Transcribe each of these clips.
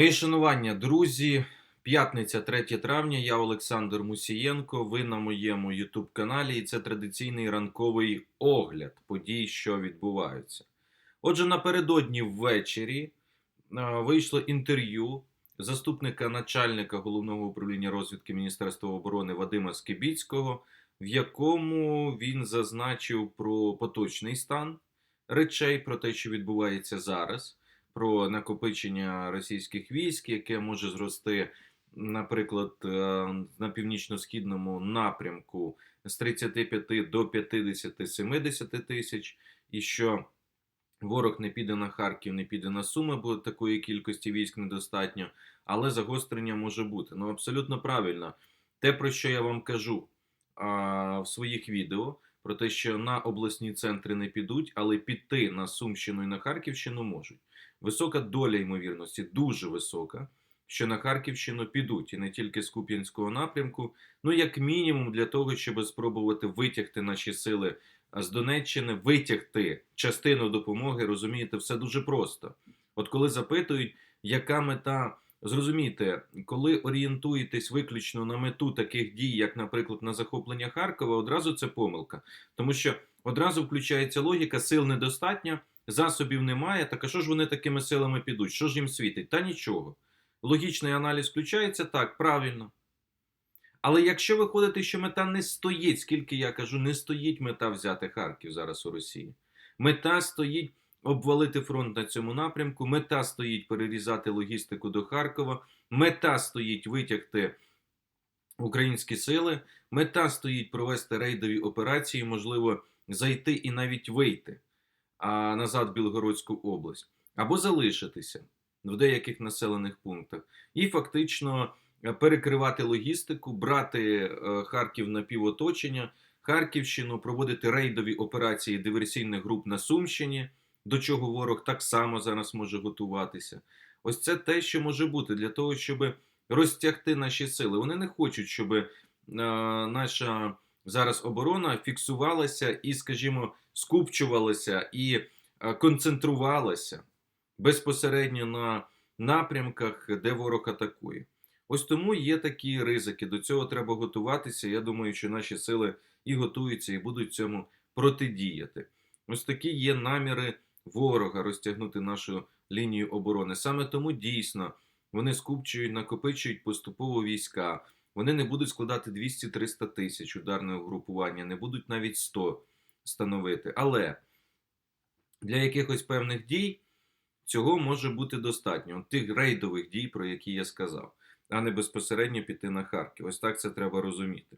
Мої шанування, друзі. П'ятниця, 3 травня. Я Олександр Мусієнко. Ви на моєму YouTube каналі, і це традиційний ранковий огляд подій, що відбуваються. Отже, напередодні ввечері е, вийшло інтерв'ю заступника начальника головного управління розвідки Міністерства оборони Вадима Скибіцького, в якому він зазначив про поточний стан речей, про те, що відбувається зараз про накопичення російських військ, яке може зрости, наприклад, е, на північно-східному напрямку з 35 до 50-70 тисяч, і що ворог не піде на Харків, не піде на Суми, бо такої кількості військ недостатньо, але загострення може бути. Ну, абсолютно правильно. Те, про що я вам кажу в своїх відео, про те, що на обласні центри не підуть, але піти на Сумщину і на Харківщину можуть. Висока доля ймовірності, дуже висока, що на Харківщину підуть і не тільки з Куп'янського напрямку, ну як мінімум для того, щоб спробувати витягти наші сили з Донеччини, витягти частину допомоги, розумієте, все дуже просто. От коли запитують, яка мета, зрозумійте, коли орієнтуєтесь виключно на мету таких дій, як, наприклад, на захоплення Харкова, одразу це помилка, тому що одразу включається логіка, сил недостатньо засобів немає, так а що ж вони такими силами підуть? Що ж їм світить? Та нічого. Логічний аналіз включається так, правильно. Але якщо виходити, що мета не стоїть, скільки я кажу, не стоїть мета взяти Харків зараз у Росії. Мета стоїть обвалити фронт на цьому напрямку, мета стоїть перерізати логістику до Харкова, мета стоїть витягти українські сили, мета стоїть провести рейдові операції, можливо, зайти і навіть вийти а, назад в Білгородську область, або залишитися в деяких населених пунктах. І фактично е, перекривати логістику, брати е, Харків на півоточення, Харківщину, проводити рейдові операції диверсійних груп на Сумщині, до чого ворог так само зараз може готуватися. Ось це те, що може бути для того, щоб розтягти наші сили. Вони не хочуть, щоб е, наша зараз оборона фіксувалася і, скажімо, скупчувалася і е, концентрувалася безпосередньо на напрямках, де ворог атакує. Ось тому є такі ризики. До цього треба готуватися. Я думаю, що наші сили і готуються, і будуть цьому протидіяти. Ось такі є наміри ворога розтягнути нашу лінію оборони. Саме тому дійсно вони скупчують, накопичують поступово війська. Вони не будуть складати 200-300 тисяч ударного угрупування, не будуть навіть 100 становити. Але для якихось певних дій цього може бути достатньо. Тих рейдових дій, про які я сказав, а не безпосередньо піти на Харків. Ось так це треба розуміти.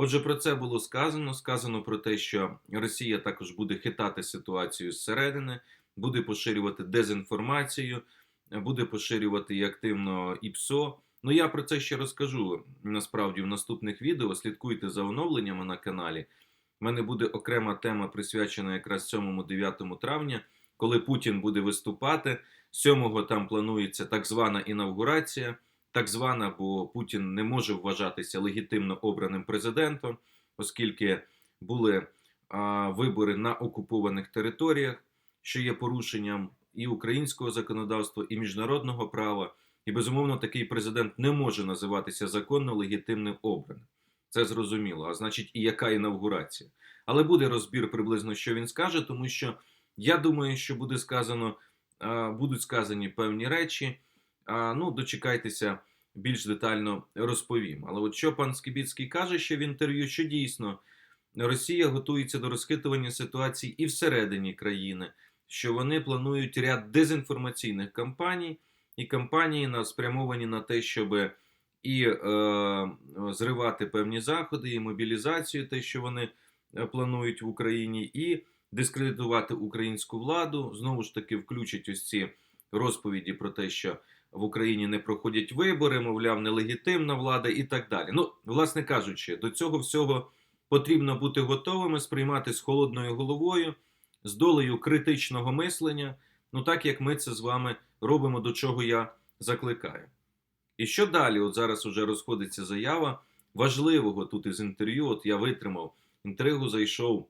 Отже, про це було сказано. Сказано про те, що Росія також буде хитати ситуацію зсередини, буде поширювати дезінформацію, буде поширювати і активно ІПСО. Ну я про це ще розкажу насправді в наступних відео. Слідкуйте за оновленнями на каналі. У мене буде окрема тема присвячена якраз 7-9 травня, коли Путін буде виступати. 7-го там планується так звана інавгурація, так звана, бо Путін не може вважатися легітимно обраним президентом, оскільки були а, вибори на окупованих територіях, що є порушенням і українського законодавства, і міжнародного права. І безумовно такий президент не може називатися законно легітимним обраним. Це зрозуміло. А значить, і яка інавгурація. Але буде розбір приблизно, що він скаже, тому що я думаю, що буде сказано, будуть сказані певні речі. Ну, дочекайтеся, більш детально розповім. Але от що пан Скібіцький каже, ще в інтерв'ю, що дійсно Росія готується до розхитування ситуації і всередині країни, що вони планують ряд дезінформаційних кампаній і кампанії спрямовані на те, щоб і е, зривати певні заходи, і мобілізацію, те, що вони е, планують в Україні, і дискредитувати українську владу. Знову ж таки, включать ось ці розповіді про те, що в Україні не проходять вибори, мовляв, нелегітимна влада і так далі. Ну, власне кажучи, до цього всього потрібно бути готовими сприймати з холодною головою, з долею критичного мислення, ну так як ми це з вами робимо, до чого я закликаю. І що далі? От зараз уже розходиться заява важливого тут із інтерв'ю. От я витримав інтригу, зайшов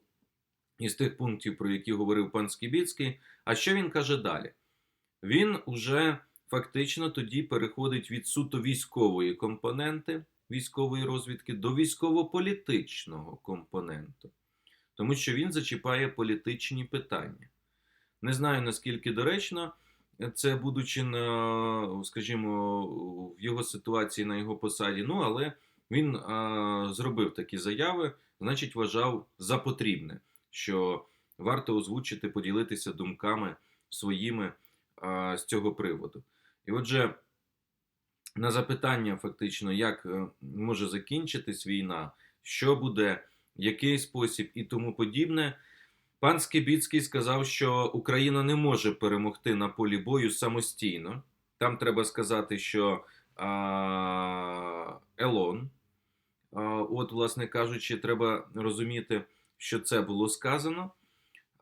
із тих пунктів, про які говорив пан Скібіцький. А що він каже далі? Він уже фактично тоді переходить від суто військової компоненти військової розвідки до військово-політичного компоненту, тому що він зачіпає політичні питання. Не знаю наскільки доречно це, будучи на, скажімо, в його ситуації на його посаді, ну але він а, зробив такі заяви, значить, вважав за потрібне, що варто озвучити, поділитися думками своїми а, з цього приводу. І отже, на запитання, фактично, як е, може закінчитись війна, що буде, який спосіб і тому подібне. Пан Скибіцький сказав, що Україна не може перемогти на полі бою самостійно. Там треба сказати, що а, Елон, а, от, власне кажучи, треба розуміти, що це було сказано.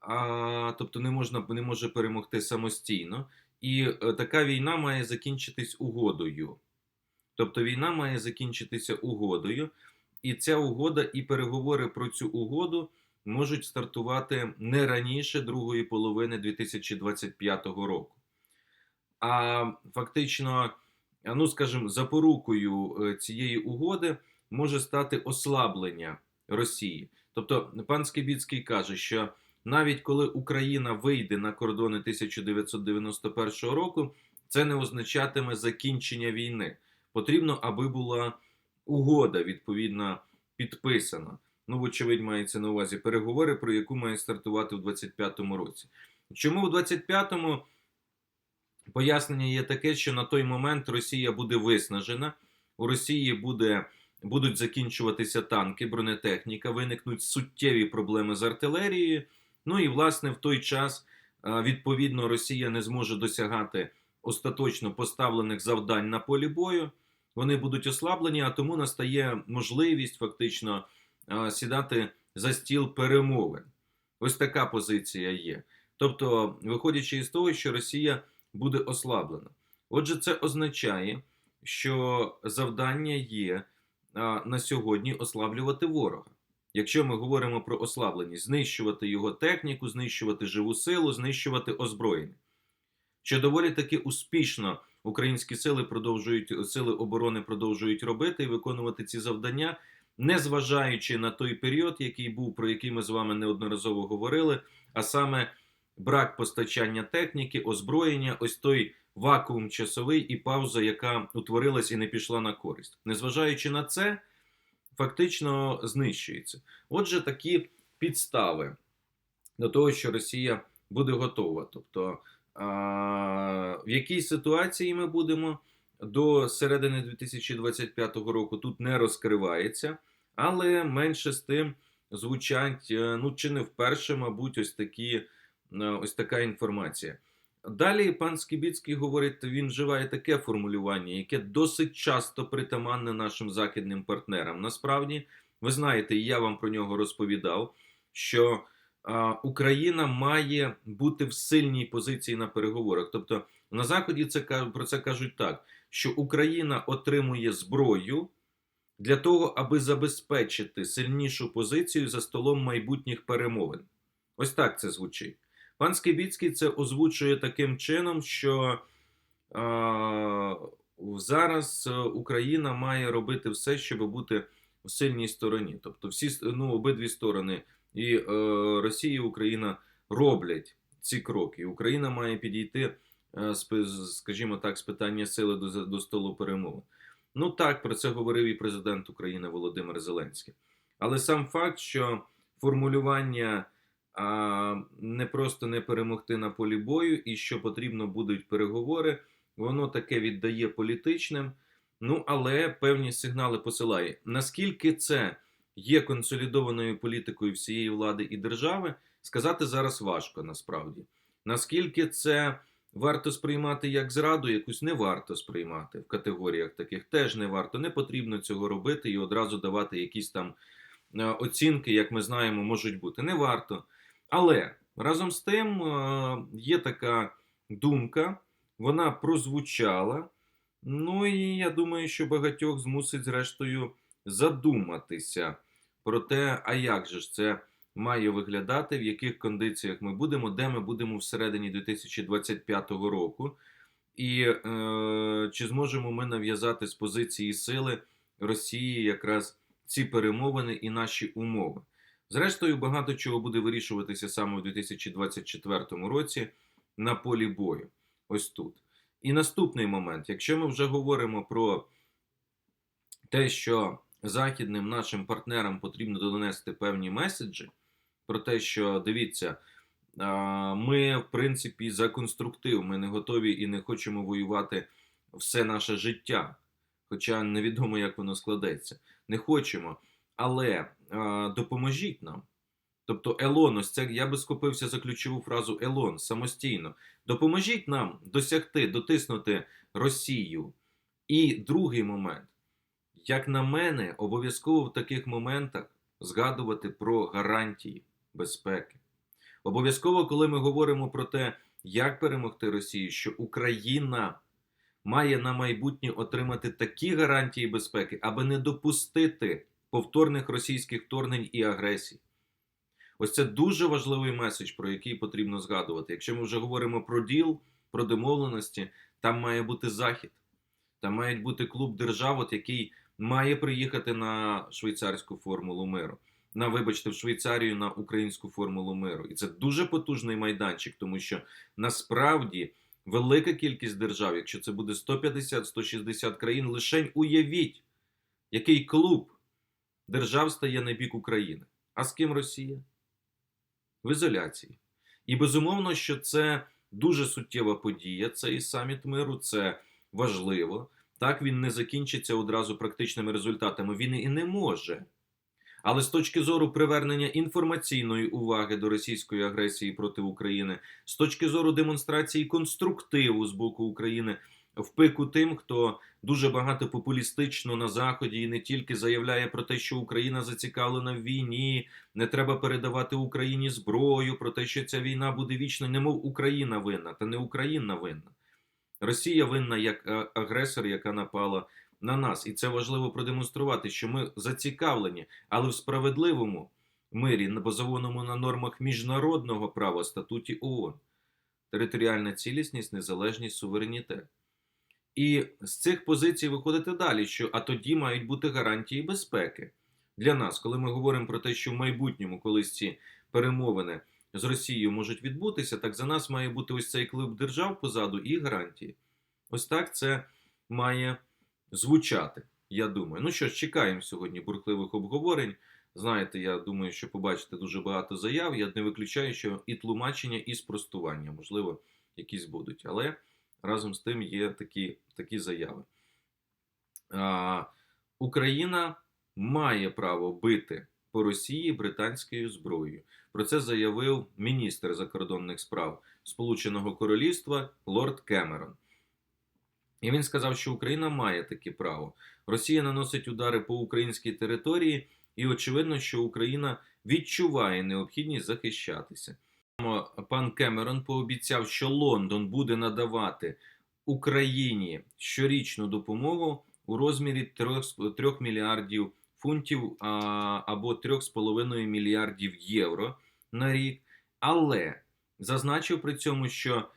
А, тобто не можна не може перемогти самостійно. І е, така війна має закінчитись угодою. Тобто війна має закінчитися угодою, і ця угода і переговори про цю угоду можуть стартувати не раніше другої половини 2025 року. А фактично, ну скажімо, запорукою е, цієї угоди може стати ослаблення Росії. Тобто, пан Скибіцький каже, що навіть коли Україна вийде на кордони 1991 року, це не означатиме закінчення війни. Потрібно, аби була угода відповідно підписана. Ну, вочевидь, мається на увазі переговори, про яку має стартувати в 25-му році. Чому в 25-му пояснення є таке, що на той момент Росія буде виснажена, у Росії буде, будуть закінчуватися танки, бронетехніка, виникнуть суттєві проблеми з артилерією. Ну і власне в той час е, відповідно Росія не зможе досягати остаточно поставлених завдань на полі бою. Вони будуть ослаблені, а тому настає можливість фактично е, сідати за стіл перемовин. Ось така позиція є. Тобто, виходячи із того, що Росія буде ослаблена. Отже, це означає, що завдання є е, на сьогодні ослаблювати ворога. Якщо ми говоримо про ослабленість, знищувати його техніку, знищувати живу силу, знищувати озброєння. Що доволі таки успішно українські сили продовжують сили оборони продовжують робити і виконувати ці завдання, незважаючи на той період, який був, про який ми з вами неодноразово говорили, а саме брак постачання техніки, озброєння, ось той вакуум часовий і пауза, яка утворилась і не пішла на користь. Незважаючи на це, фактично знищується. Отже, такі підстави до того, що Росія буде готова. Тобто, в якій ситуації ми будемо до середини 2025 року тут не розкривається, але менше з тим звучать, е, ну чи не вперше, мабуть, ось такі е, ось така інформація. Далі пан Скібіцький говорить, він вживає таке формулювання, яке досить часто притаманне нашим західним партнерам. Насправді, ви знаєте, я вам про нього розповідав, що Україна має бути в сильній позиції на переговорах. Тобто на Заході це про це кажуть так, що Україна отримує зброю для того, аби забезпечити сильнішу позицію за столом майбутніх перемовин. Ось так це звучить. Пан Скибіцький це озвучує таким чином, що а, зараз Україна має робити все, щоб бути в сильній стороні. Тобто, всі ну, обидві сторони, і е, Росія і Україна роблять ці кроки. Україна має підійти, е, скажімо так, з питання сили до, до столу перемови. Ну так, про це говорив і президент України Володимир Зеленський. Але сам факт, що формулювання а не просто не перемогти на полі бою, і що потрібно будуть переговори. Воно таке віддає політичним. Ну, але певні сигнали посилає. Наскільки це є консолідованою політикою всієї влади і держави, сказати зараз важко насправді. Наскільки це варто сприймати як зраду, якусь не варто сприймати в категоріях таких, теж не варто. Не потрібно цього робити і одразу давати якісь там е, оцінки, як ми знаємо, можуть бути. Не варто. Але разом з тим е, є така думка, вона прозвучала. Ну і я думаю, що багатьох змусить, зрештою, задуматися про те, а як же ж це має виглядати, в яких кондиціях ми будемо, де ми будемо всередині 2025 року. І е, чи зможемо ми нав'язати з позиції сили Росії якраз ці перемовини і наші умови? Зрештою, багато чого буде вирішуватися саме у 2024 році на полі бою. Ось тут. І наступний момент, якщо ми вже говоримо про те, що західним нашим партнерам потрібно донести певні меседжі, про те, що дивіться, ми, в принципі, за конструктив, ми не готові і не хочемо воювати все наше життя. Хоча невідомо, як воно складеться. Не хочемо. Але а, допоможіть нам. Тобто, Елон, ось це я би скопився за ключову фразу Елон самостійно. Допоможіть нам досягти, дотиснути Росію. І другий момент. Як на мене, обов'язково в таких моментах згадувати про гарантії безпеки. Обов'язково, коли ми говоримо про те, як перемогти Росію, що Україна має на майбутнє отримати такі гарантії безпеки, аби не допустити повторних російських вторгнень і агресій. Ось це дуже важливий меседж, про який потрібно згадувати. Якщо ми вже говоримо про діл, про домовленості, там має бути захід, там має бути клуб держав, от який має приїхати на швейцарську формулу миру. На, вибачте, в Швейцарію на українську формулу миру. І це дуже потужний майданчик, тому що насправді велика кількість держав, якщо це буде 150-160 країн, лише уявіть, який клуб держав стає на бік України. А з ким Росія? В ізоляції. І безумовно, що це дуже суттєва подія, цей саміт миру, це важливо. Так він не закінчиться одразу практичними результатами. Він і не може. Але з точки зору привернення інформаційної уваги до російської агресії проти України, з точки зору демонстрації конструктиву з боку України в пику тим, хто дуже багато популістично на заході і не тільки заявляє про те, що Україна зацікавлена в війні, не треба передавати Україні зброю, про те, що ця війна буде вічна, немов Україна винна, та не Україна винна. Росія винна як агресор, яка напала на нас, і це важливо продемонструвати, що ми зацікавлені, але в справедливому мирі, базованому на нормах міжнародного права статуті ООН, територіальна цілісність, незалежність, суверенітет. І з цих позицій виходити далі, що а тоді мають бути гарантії безпеки для нас, коли ми говоримо про те, що в майбутньому колись ці перемовини з Росією можуть відбутися, так за нас має бути ось цей клуб держав позаду і гарантії. Ось так це має звучати. Я думаю. Ну що ж, чекаємо сьогодні бурхливих обговорень. Знаєте, я думаю, що побачите дуже багато заяв. Я не виключаю, що і тлумачення, і спростування, можливо, якісь будуть. Але разом з тим є такі, такі заяви. А, Україна має право бити по Росії британською зброєю. Про це заявив міністр закордонних справ Сполученого Королівства Лорд Кемерон. І він сказав, що Україна має таке право. Росія наносить удари по українській території, і очевидно, що Україна відчуває необхідність захищатися. Пан Кемерон пообіцяв, що Лондон буде надавати Україні щорічну допомогу у розмірі 3, 3 мільярдів фунтів або 3,5 мільярдів євро на рік. Але зазначив при цьому, що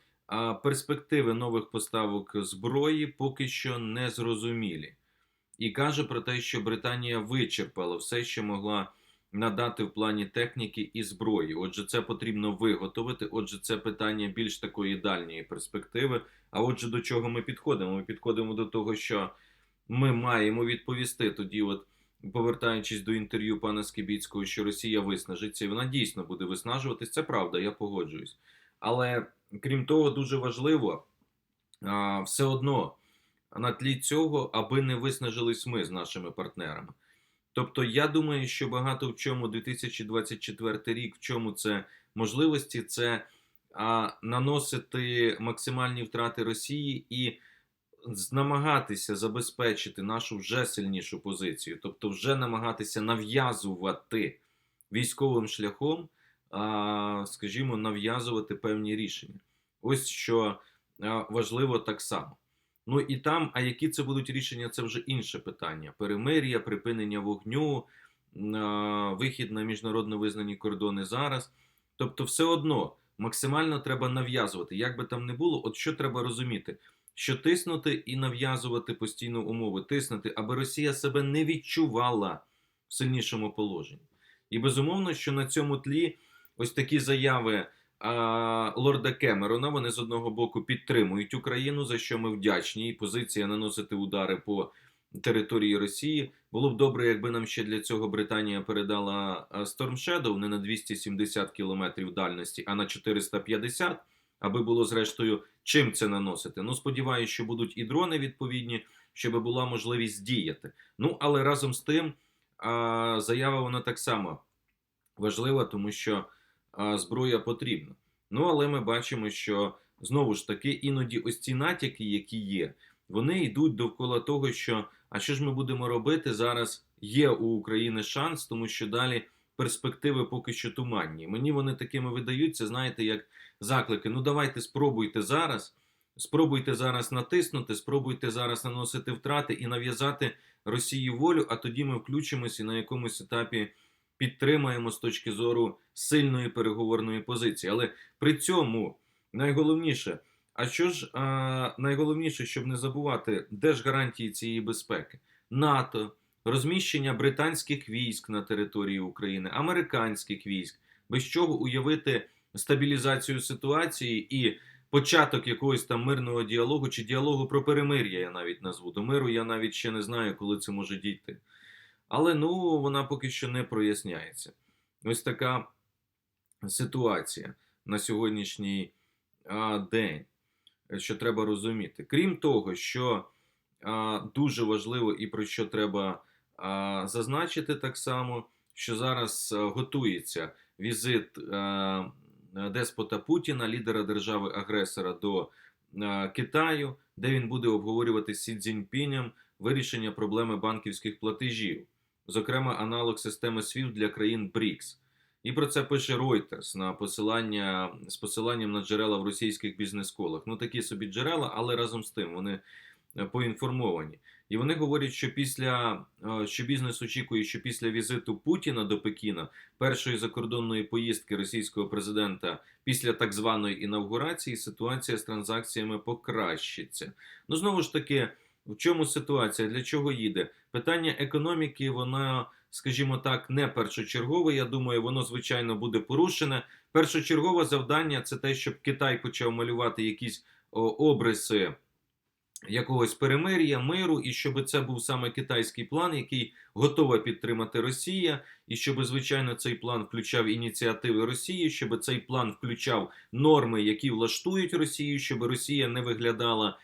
перспективи нових поставок зброї поки що не зрозумілі. І каже про те, що Британія вичерпала все, що могла надати в плані техніки і зброї. Отже, це потрібно виготовити. Отже, це питання більш такої дальньої перспективи. А отже, до чого ми підходимо? Ми підходимо до того, що ми маємо відповісти тоді, от повертаючись до інтерв'ю пана Скібіцького, що Росія виснажиться, і вона дійсно буде виснажуватись. Це правда, я погоджуюсь. Але крім того, дуже важливо все одно на тлі цього, аби не виснажились ми з нашими партнерами. Тобто, я думаю, що багато в чому 2024 рік, в чому це можливості, це а, наносити максимальні втрати Росії і намагатися забезпечити нашу вже сильнішу позицію, тобто вже намагатися нав'язувати військовим шляхом, а, скажімо, нав'язувати певні рішення. Ось що важливо так само. Ну і там, а які це будуть рішення, це вже інше питання: перемир'я, припинення вогню, вихід на міжнародно визнані кордони зараз. Тобто, все одно максимально треба нав'язувати. Як би там не було, от що треба розуміти, що тиснути і нав'язувати постійно умови, тиснути, аби Росія себе не відчувала в сильнішому положенні. І безумовно, що на цьому тлі ось такі заяви лорда Кемерона вони з одного боку підтримують Україну, за що ми вдячні. І позиція наносити удари по території Росії. Було б добре, якби нам ще для цього Британія передала а, Storm Shadow не на 270 кілометрів дальності, а на 450, аби було зрештою чим це наносити. Ну, сподіваюся, що будуть і дрони відповідні, щоб була можливість діяти. Ну, але разом з тим, заява вона так само важлива, тому що зброя потрібна. Ну, але ми бачимо, що знову ж таки іноді ось ці натяки, які є, вони йдуть довкола того, що а що ж ми будемо робити зараз? Є у України шанс, тому що далі перспективи поки що туманні. Мені вони такими видаються, знаєте, як заклики. Ну давайте спробуйте зараз. Спробуйте зараз натиснути, спробуйте зараз наносити втрати і нав'язати Росії волю, а тоді ми включимося на якомусь етапі підтримаємо з точки зору сильної переговорної позиції. Але при цьому найголовніше, а що ж а, найголовніше, щоб не забувати, де ж гарантії цієї безпеки? НАТО, розміщення британських військ на території України, американських військ, без чого уявити стабілізацію ситуації і початок якогось там мирного діалогу чи діалогу про перемир'я, я навіть назву. До миру я навіть ще не знаю, коли це може дійти. Але ну вона поки що не проясняється. Ось така ситуація на сьогоднішній день, що треба розуміти. Крім того, що дуже важливо і про що треба зазначити так само, що зараз готується візит деспота Путіна, лідера держави-агресора до Китаю, де він буде обговорювати Сі Цзіньпінем вирішення проблеми банківських платежів, зокрема аналог системи SWIFT для країн БРІКС. І про це пише Reuters на посилання з посиланням на джерела в російських бізнес-колах. Ну такі собі джерела, але разом з тим вони е, поінформовані. І вони говорять, що після е, що бізнес очікує, що після візиту Путіна до Пекіна, першої закордонної поїздки російського президента після так званої інавгурації, ситуація з транзакціями покращиться. Ну знову ж таки, в чому ситуація? Для чого їде? Питання економіки, вона скажімо так, не першочергове. Я думаю, воно звичайно буде порушене. Першочергове завдання це те, щоб Китай почав малювати якісь обриси якогось перемир'я, миру, і щоб це був саме китайський план, який готова підтримати Росія, і щоб, звичайно, цей план включав ініціативи Росії, щоб цей план включав норми, які влаштують Росію, щоб Росія не виглядала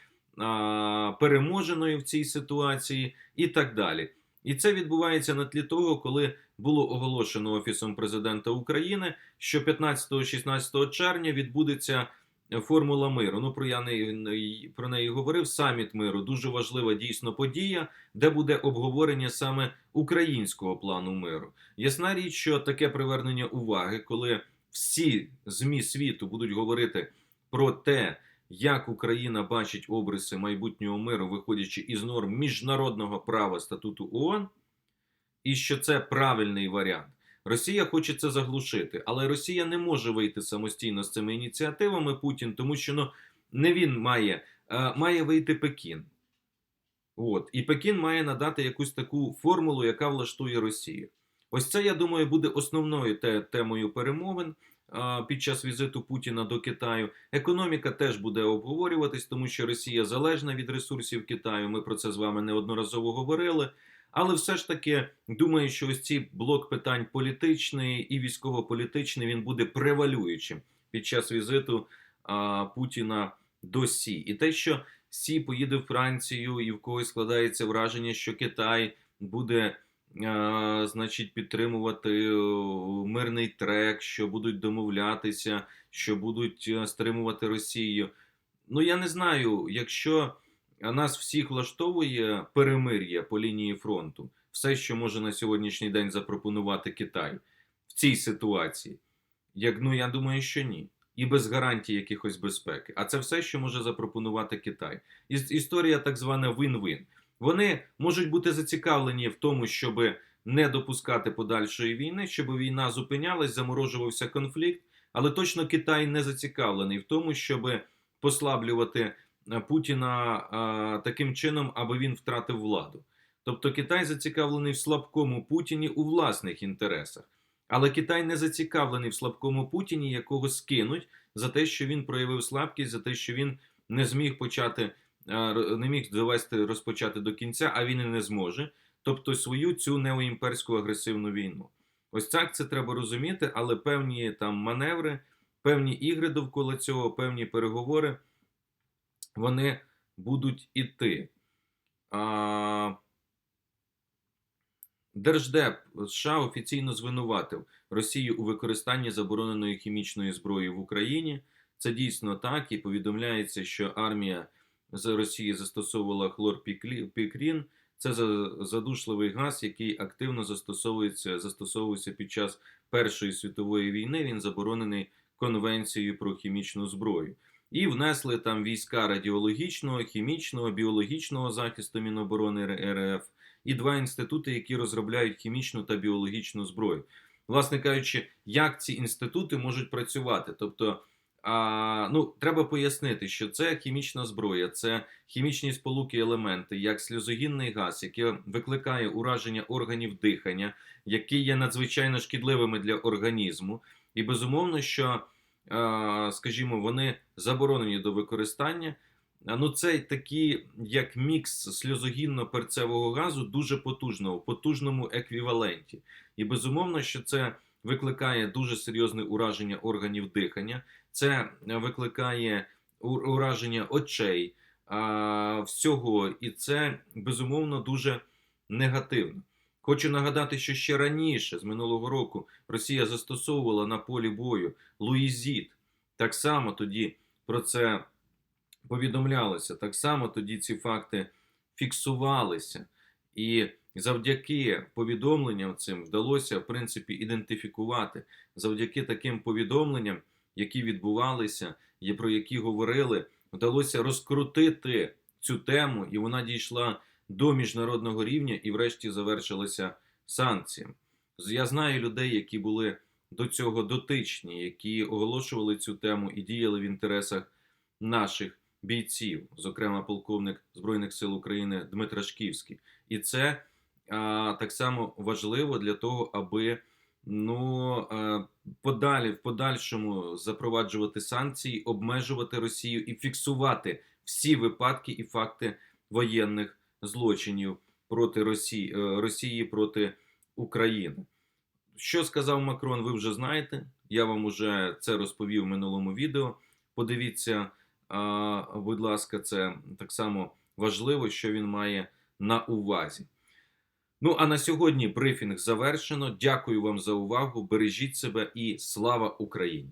переможеною в цій ситуації, і так далі. І це відбувається на тлі того, коли було оголошено Офісом президента України, що 15-16 червня відбудеться Формула миру. Ну про я не про неї говорив. Саміт миру дуже важлива дійсно подія, де буде обговорення саме українського плану миру. Ясна річ, що таке привернення уваги, коли всі змі світу будуть говорити про те, як Україна бачить обриси майбутнього миру, виходячи із норм міжнародного права статуту ООН, і що це правильний варіант. Росія хоче це заглушити, але Росія не може вийти самостійно з цими ініціативами Путін, тому що ну, не він має, а, має вийти Пекін. От. І Пекін має надати якусь таку формулу, яка влаштує Росію. Ось це, я думаю, буде основною темою перемовин під час візиту Путіна до Китаю. Економіка теж буде обговорюватись, тому що Росія залежна від ресурсів Китаю. Ми про це з вами неодноразово говорили. Але все ж таки думаю, що ось ці блок питань політичний і військово-політичний він буде превалюючим під час візиту а, Путіна до Сі. І те, що Сі поїде в Францію, і в когось складається враження, що Китай буде. А, значить, підтримувати мирний трек, що будуть домовлятися, що будуть стримувати Росію. Ну я не знаю, якщо нас всіх влаштовує перемир'я по лінії фронту, все, що може на сьогоднішній день запропонувати Китай в цій ситуації. Як ну я думаю, що ні. І без гарантій якихось безпеки. А це все, що може запропонувати Китай. Історія так звана вин-вин. Вони можуть бути зацікавлені в тому, щоб не допускати подальшої війни, щоб війна зупинялась, заморожувався конфлікт. Але точно Китай не зацікавлений в тому, щоб послаблювати е, Путіна е, таким чином, аби він втратив владу. Тобто Китай зацікавлений в слабкому Путіні у власних інтересах. Але Китай не зацікавлений в слабкому Путіні, якого скинуть за те, що він проявив слабкість, за те, що він не зміг почати, не міг довести розпочати до кінця, а він і не зможе. Тобто свою цю неоімперську агресивну війну. Ось так це треба розуміти, але певні там маневри, певні ігри довкола цього, певні переговори, вони будуть іти. А... Держдеп США офіційно звинуватив Росію у використанні забороненої хімічної зброї в Україні. Це дійсно так, і повідомляється, що армія з Росії застосовувала хлорпікрін. Це за- задушливий газ, який активно застосовується, застосовувався під час Першої світової війни. Він заборонений Конвенцією про хімічну зброю. І внесли там війська радіологічного, хімічного, біологічного захисту Міноборони РФ і два інститути, які розробляють хімічну та біологічну зброю. Власне кажучи, як ці інститути можуть працювати? Тобто, а, ну, треба пояснити, що це хімічна зброя, це хімічні сполуки елементи, як сльозогінний газ, який викликає ураження органів дихання, які є надзвичайно шкідливими для організму. І безумовно, що, а, скажімо, вони заборонені до використання. Ну, це такі, як мікс сльозогінно-перцевого газу, дуже потужного, в потужному еквіваленті. І безумовно, що це викликає дуже серйозне ураження органів дихання, це викликає ураження очей, всього, і це безумовно дуже негативно. Хочу нагадати, що ще раніше, з минулого року, Росія застосовувала на полі бою Луїзіт. Так само тоді про це повідомлялося. Так само тоді ці факти фіксувалися. І завдяки повідомленням цим вдалося, в принципі, ідентифікувати завдяки таким повідомленням, які відбувалися, є про які говорили, вдалося розкрутити цю тему, і вона дійшла до міжнародного рівня і, врешті, завершилася санкціями. Я знаю людей, які були до цього дотичні, які оголошували цю тему і діяли в інтересах наших бійців, зокрема полковник Збройних сил України Дмитро Шківський. І це а, так само важливо для того, аби ну, подалі, в подальшому запроваджувати санкції, обмежувати Росію і фіксувати всі випадки і факти воєнних злочинів проти Росії, е, Росії проти України. Що сказав Макрон, ви вже знаєте. Я вам уже це розповів в минулому відео. Подивіться, будь ласка, це так само важливо, що він має на увазі. Ну а на сьогодні брифінг завершено. Дякую вам за увагу. Бережіть себе і слава Україні!